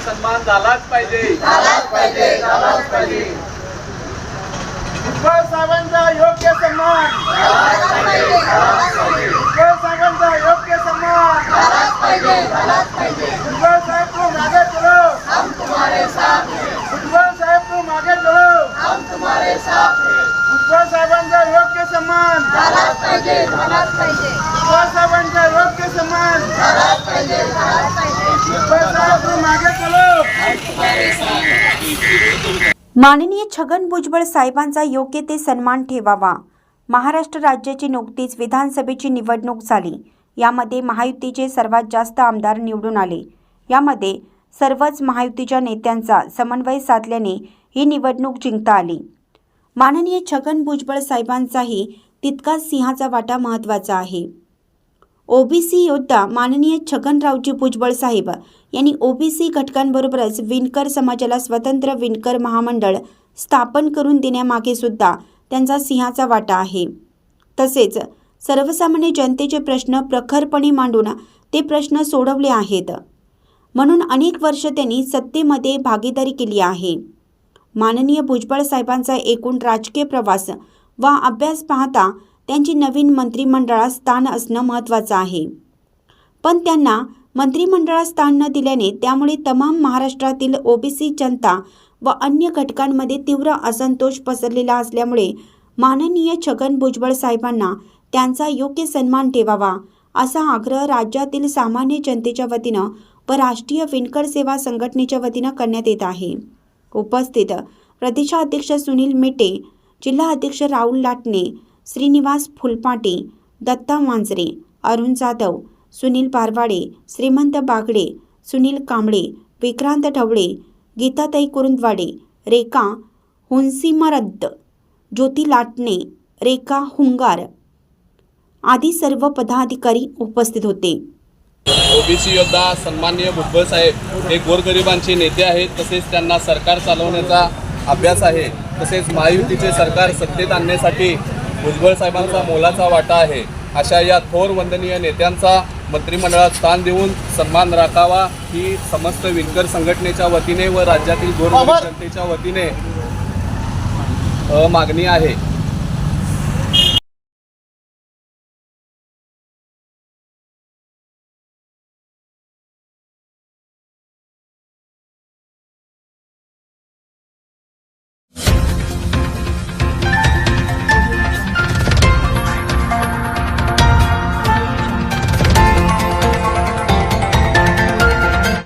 सन्मान झालाच पाहिजे. भुजबळ साहेबांचा योग्य सन्मान. भुजबळ साहेबांचा योग्य सन्मान. भुजबळ साहेब तुम आगे चलो भुजबळ साहेब तुम आगे चलो भुजबळ साहेबांचा योग्य सन्मान. माननीय छगन भुजबळ साहेबांचा योग्य ते सन्मान ठेवावा. महाराष्ट्र राज्याची नुकतीच विधानसभेची निवडणूक झाली. यामध्ये महायुतीचे सर्वात जास्त आमदार निवडून आले. यामध्ये सर्वच महायुतीच्या नेत्यांचा समन्वय साधल्याने ही निवडणूक जिंकता आली. माननीय छगन भुजबळ साहेबांचाही तितकाच सिंहाचा वाटा महत्त्वाचा आहे. ओबीसी योद्धा माननीय छगनरावजी भुजबळ साहेब यांनी ओबीसी घटकांबरोबरच विणकर समाजाला स्वतंत्र विणकर महामंडळ स्थापन करून देण्यामागे सुद्धा त्यांचा सिंहाचा वाटा आहे. तसेच सर्वसामान्य जनतेचे प्रश्न प्रखरपणे मांडून ते प्रश्न सोडवले आहेत. म्हणून अनेक वर्ष त्यांनी सत्तेमध्ये भागीदारी केली आहे. माननीय भुजबळ साहेबांचा एकूण राजकीय प्रवास व अभ्यास पाहता त्यांची नवीन मंत्रिमंडळात स्थान असणं महत्त्वाचं आहे. पण त्यांना मंत्रिमंडळात स्थान न दिल्याने त्यामुळे तमाम महाराष्ट्रातील ओबीसी जनता व अन्य घटकांमध्ये तीव्र असंतोष पसरलेला असल्यामुळे माननीय छगन भुजबळ साहेबांना त्यांचा योग्य सन्मान ठेवावा असा आग्रह राज्यातील सामान्य जनतेच्या वतीनं व राष्ट्रीय विणकर सेवा संघटनेच्या वतीनं करण्यात येत आहे. उपस्थित प्रदेशाध्यक्ष सुनील मेटे जिल्हा अध्यक्ष राहुल लाटणे श्रीनिवास फुलपाटे दत्ता मांजरे अरुण जाधव सुनील पारवाडे श्रीमंत बागडे सुनील कांबळे विक्रांत ढवळे गीताताई कुरुंदवाडे रेखा हुंसिमरद्द ज्योती लाटणे रेखा हुंगार आदी सर्व पदाधिकारी उपस्थित होते. ओबीसी योद्धा सन्मान्य भुजबळ साहेब हे गोरगरिबांचे नेते आहेत तसेच त्यांना सरकार चालवण्याचा अभ्यास आहे तसेच महायुतीचे सरकार सत्तेत आणण्यासाठी भुजबळ साहेबांचा मोलाचा वाटा आहे. अशा या थोर वंदनीय नेत्यांचा मंत्रिमंडळात स्थान देऊन सन्मान राखावा ही समस्त विणकर संघटनेच्या वतीने व राज्यातील गोरगरीब जनतेच्या वतीने मागणी आहे.